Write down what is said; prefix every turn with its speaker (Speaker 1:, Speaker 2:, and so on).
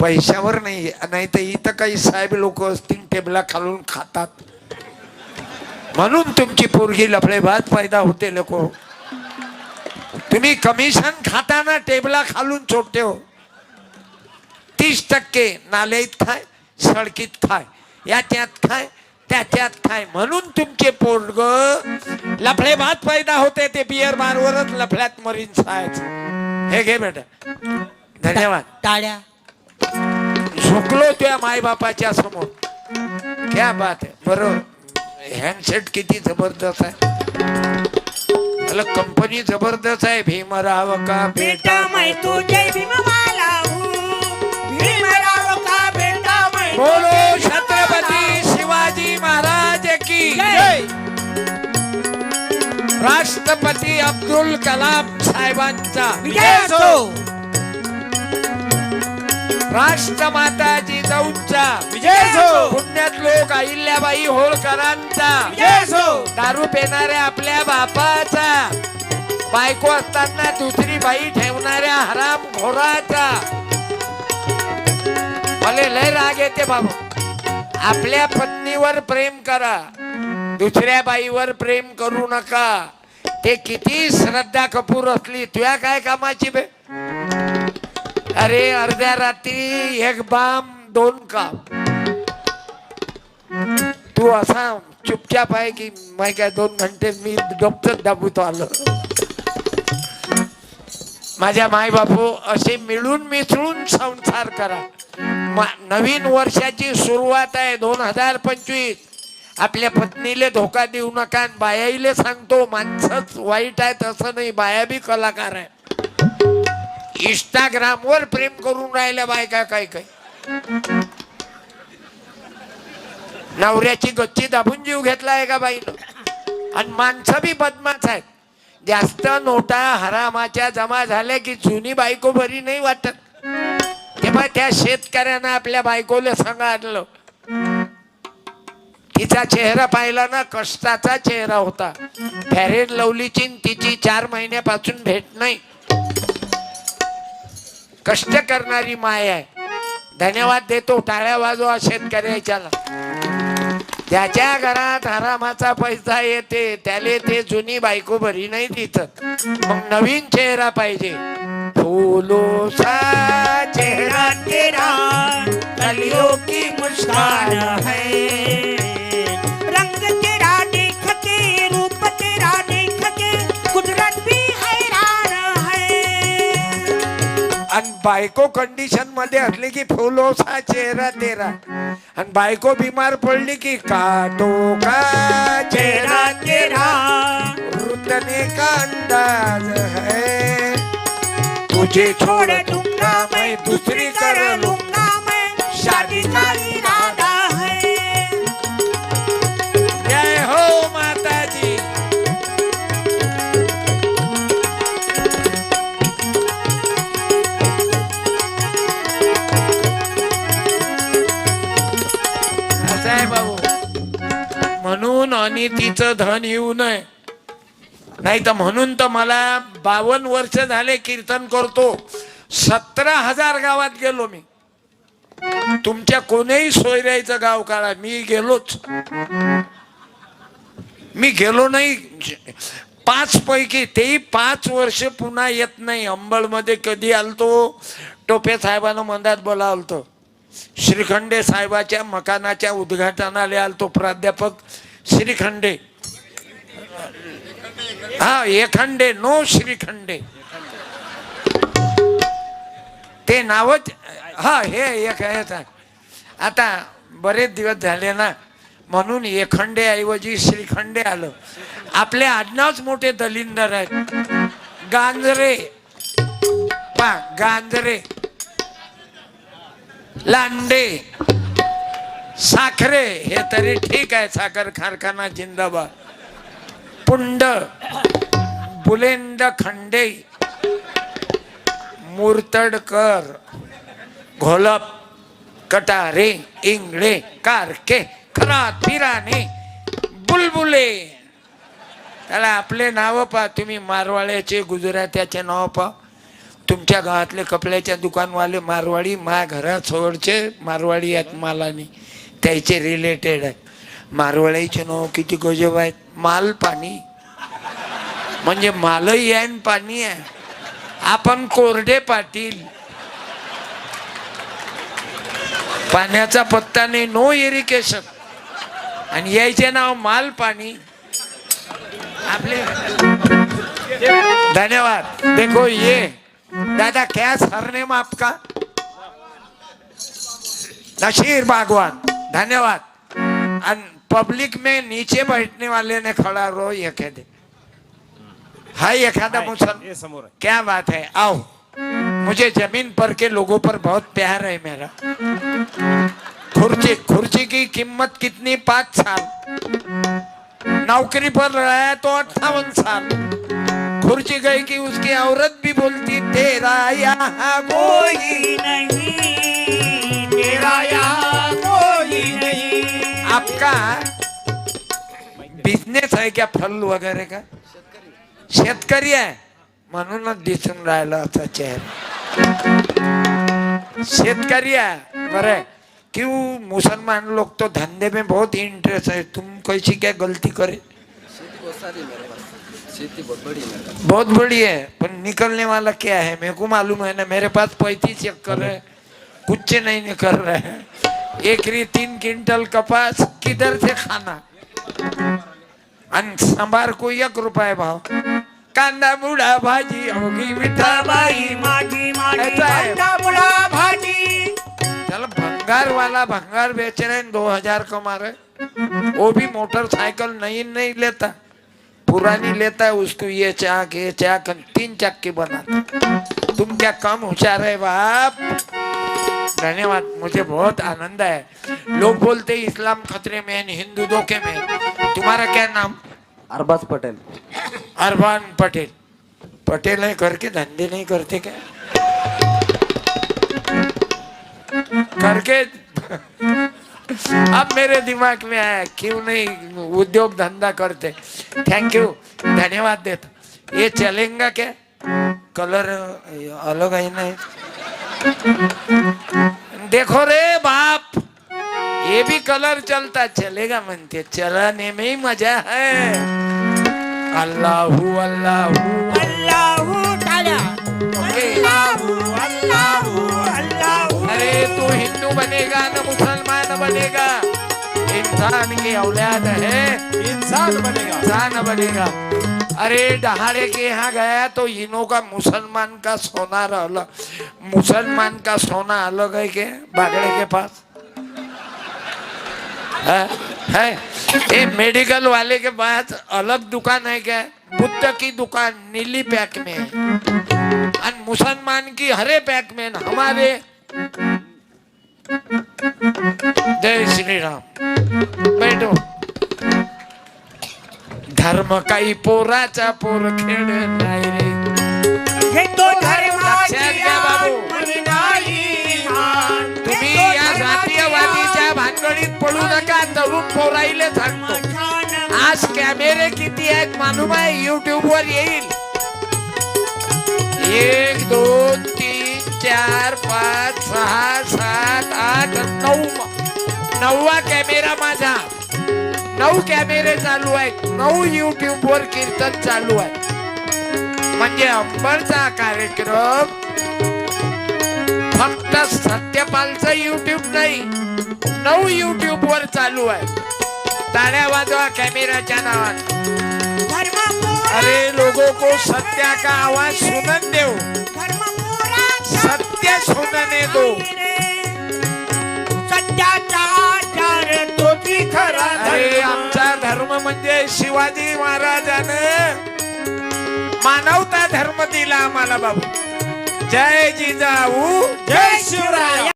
Speaker 1: पैशावर नाही नाही तर इथं काही साहेब लोक असतील टेबला खालून खातात. म्हणून तुमची पोरगी लफडे भात फायदा होते लोक. तुम्ही कमिशन खाताना टेबला खालून सोडते हो तीस टक्के नालेत खाय सडकीत खाय याच्यात खाय त्याच्यात खाय. म्हणून तुमचे पोरग लफडे भात फायदा होते ते बियर बारवरच लफड्यात मरीन सायचं हे घे बेटा. धन्यवाद.
Speaker 2: टाळ्या.
Speaker 1: झुकलो त्या मायबापाच्या समोर. क्या बात आहे. बरं हँडसेट किती जबरदस्त आहे. मला कंपनी जबरदस्त आहे. भीमराव का
Speaker 2: बेटा मैं तू जय हूँ. भीमराव का बेटा मैं तू
Speaker 1: बोलो
Speaker 2: जय
Speaker 1: छत्रपती शिवाजी महाराज की
Speaker 2: जय.
Speaker 1: राष्ट्रपती अब्दुल कलाम साहेबांचा.
Speaker 2: विजय असो.
Speaker 1: राष्ट्रमाता जिजाऊंचा
Speaker 2: विजय
Speaker 1: पुण्यात लोक अहिल्याबाई होळकरांचा.
Speaker 2: विजय
Speaker 1: दारू पिणाऱ्या आपल्या बापाचा. बायको असताना दुसरी बाई ठेवणाऱ्या हराम घोराचा मला लय राग येते बाबा. आपल्या पत्नीवर प्रेम करा. दुसऱ्या बाईवर प्रेम करू नका. ते किती श्रद्धा कपूर असली. तुया काय कामाची बे? अरे अर्ध्या रात्री एक बाम दोन काम. तू असा चुपचाप आहे की माय काय दोन घंटे मी डॉक्टर दाबूतो आलो. माझ्या माय बापू असे मिळून मिसळून संसार करा. नवीन वर्षाची सुरुवात आहे दोन हजार पंचवीस. आपल्या पत्नीले धोका देऊ नका बायाईले सांगतो माणसंच वाईट आहे असं नाही बाया बी कलाकार आहे. इंस्टाग्राम वर प्रेम करून राहिल्या बायका काय काय? नवऱ्याची गच्ची दाबून जीव घेतला आहे का बाईनं आणि माणसं बी बदमाश आहेत. जास्त नोटा हरामाच्या जमा झाल्या की जुनी बायको बरी नाही वाटत. तेव्हा त्या शेतकऱ्यानं आपल्या बायकोला सांगितलं तिचा चेहरा पाहिला ना कष्टाचा चेहरा होता. फॅरेन लवलीची तिची चार महिन्यापासून भेट नाही. कष्ट करणारी माय आहे. धन्यवाद देतो टाळ्या वाजवा शेतकऱ्याच्याला त्याच्या घरात हरामाचा पैसा येते त्याले ते जुनी बायको बरी नाही दिसत. मग नवीन चेहरा पाहिजे. फुलोसा चेहरा तेरा कलियों की मुस्कान है आणि बायको कंडिशनमध्ये असली की फुलो सा चेहरा तेरा. आणि बायको बीमार पडली की काटो का चेहरा तेरा. रुतने का अंदाज है? तुझे छोड़ दूंगा मैं दूसरी कर लूं
Speaker 2: लूंगा
Speaker 1: बाबू. म्हणून तिचं धन येऊ नये. नाही तर म्हणून तर मला बावन्न वर्ष झाले कीर्तन करतो. सतरा हजार गावात गेलो मी. तुमच्या कोणीही सोयऱ्याचं गाव काढा. मी गेलोच. मी गेलो नाही. पाच पैकी तेही पाच वर्ष पुन्हा येत नाही. अंबळमध्ये कधी आलतो? टोपे साहेबानं मंदात बोलावलतो. श्रीखंडे साहेबाच्या मकानाच्या उद्घाटनाला आलतो प्राध्यापक. श्रीखंडे. हा एखंडे नो श्रीखंडे. ते नावच हा हे एक आता बरेच दिवस झाले ना म्हणून एखंडे ऐवजी श्रीखंडे आलं. आपले आडनावच मोठे दलिंदर आहेत. गांजरे. पा गांजरे. लांडे साखरे हे तरी ठीक आहे साखर कारखाना जिंदाबाद. पुंड बुलेंद खंडे मुरतडकर घोलप कटारे इंगळे कारके खरात पिराने बुलबुले. त्याला आपले नाव पा तुम्ही मारवाड्याचे गुजरात्याचे नाव पा तुमच्या गावातले कपड्याच्या दुकानवाले मारवाडी मा घरात मारवाडी आहेत मालानी. त्याचे रिलेटेड आहे मारवाडीचे नाव किती गजब आहेत. माल पाणी. म्हणजे मालही आहे आणि पाणी आहे. आपण कोरडे पाटील. पाण्याचा पत्ता नाही नो इरिगेशन आणि यायचे नाव माल पाणी. आपले धन्यवाद. देखो ये. दादा क्या सरनेम आपका नशीर बागवान धन्यवाद. और पब्लिक में नीचे बैठने वाले ने खड़ा रो ये कह दे। हाय एखादा मुसल
Speaker 3: समोर आहे
Speaker 1: क्या बात है आओ। मुझे जमीन पर के लोगों पर बहुत प्यार है मेरा। खुर्ची खुर्ची की कीमत कितनी? पाँच साल। नौकरी पर रहा है तो अट्ठावन साल। खुर्ची गई कि उसकी औरत भी बोलती तेरा यहाँ कोई
Speaker 2: नहीं तेरा यहाँ कोई नहीं।
Speaker 1: आपका बिझनेस आहे क्या फल वगैरे का? शेतकरी आहे म्हणूनच दिसून राहिला असा चेहरा. शेतकरी आहे. बरे क्यों मुसलमान लोग तो धंधे में बहुत इंटरेस्ट है? तुम कैसी क्या गलती करे?
Speaker 4: खेती बहुत है बड़ी है
Speaker 1: बहुत बड़ी है पर निकलने वाला क्या है? मेरे को मालूम है ना मेरे पास पैंतीस चक्कर है कुछ नहीं निकल रहा है। एकरी तीन क्विंटल कपास किधर से खाना? सांबार को एक रुपये भाव। कांदा मुडा भाजी होगी
Speaker 2: बाई
Speaker 1: मिठाबाई
Speaker 2: माझी माझी
Speaker 1: ऐसा है।
Speaker 2: अंडा मुळा भाजी।
Speaker 1: चल भंगार वाला भंगार बेच रहे दो हजार कमा रहे वो भी मोटरसाइकिल नई नहीं लेता। पुरानी लेता है उसको ये चाक ये चाक तीन चक्की बनाता तुम क्या कम होशियार है बाप? धन्यवाद मुझे बहुत आनंद है। लोग बोलते हैं इस्लाम खतरे में हिंदू धोखे में। तुम्हारा क्या नाम?
Speaker 4: अरबाज पटेल।
Speaker 1: अरबान पटेल। पटेल है करके धंधे नहीं करते क्या? करके अब मेरे दिमाग में आया क्यों नहीं उद्योग धंधा करते? थैंक यू धन्यवाद देता। ये चलेगा क्या? कलर अलग है ना? देखो रे बाप ये भी कलर चलता चलेगा मनते चलाने में ही मज़ा है। अल्लाहू अल्लाहू।
Speaker 2: अल्लाहू ताला। अल्लाहू अल्लाहू अल्लाहू।
Speaker 1: अरे तू हिंदू बनेगा न? इंसान की औलाद है।
Speaker 3: इंसान बनेगा।
Speaker 1: इंसान बनेगा। अरे डहाड़े के यहाँ गया तो इनों का मुसलमान का सोना अलग मुसलमान का सोना अलग है के बागड़े के पास। है, है? ये मेडिकल वाले के पास अलग दुकान है क्या? बुद्ध की दुकान नीली पैक में और मुसलमान की हरे पैक में हमारे। जय श्री राम। बैठो धर्म काही पोराचा पोर खेळ नाही रे
Speaker 2: तो धर्माची
Speaker 1: लक्षात घ्या बाबू.
Speaker 2: आत्मनी नाही मान. हे
Speaker 1: तुम्ही या जातीयवादीच्या भानगडीत पडू नका तरुण पोराईले सांगतो. आज कॅमेरे किती आहेत मालूम आहे युट्यूब वर येईल एक दोन तीन चार पाच सहा सात आठ नऊ नववा कॅमेरा माझा. नऊ कॅमेरे चालू आहेत. नऊ युट्यूब वर कीर्तन चालू आहे. म्हणजे अंबरचा कार्यक्रम. फक्त सत्यपालचं युट्यूब नाही नऊ युट्यूब वर चालू आहे. ताड्या वाजवा कॅमेराच्या नावात. अरे लोगों को सत्या का आवाज सुनन
Speaker 2: देव.
Speaker 1: सत्य सुनने दो.
Speaker 2: सत्याचा
Speaker 1: शिवाजी महाराजानं मानवता धर्म दिला आम्हाला बाबू. जय जिजाऊ
Speaker 3: जय शिवराय.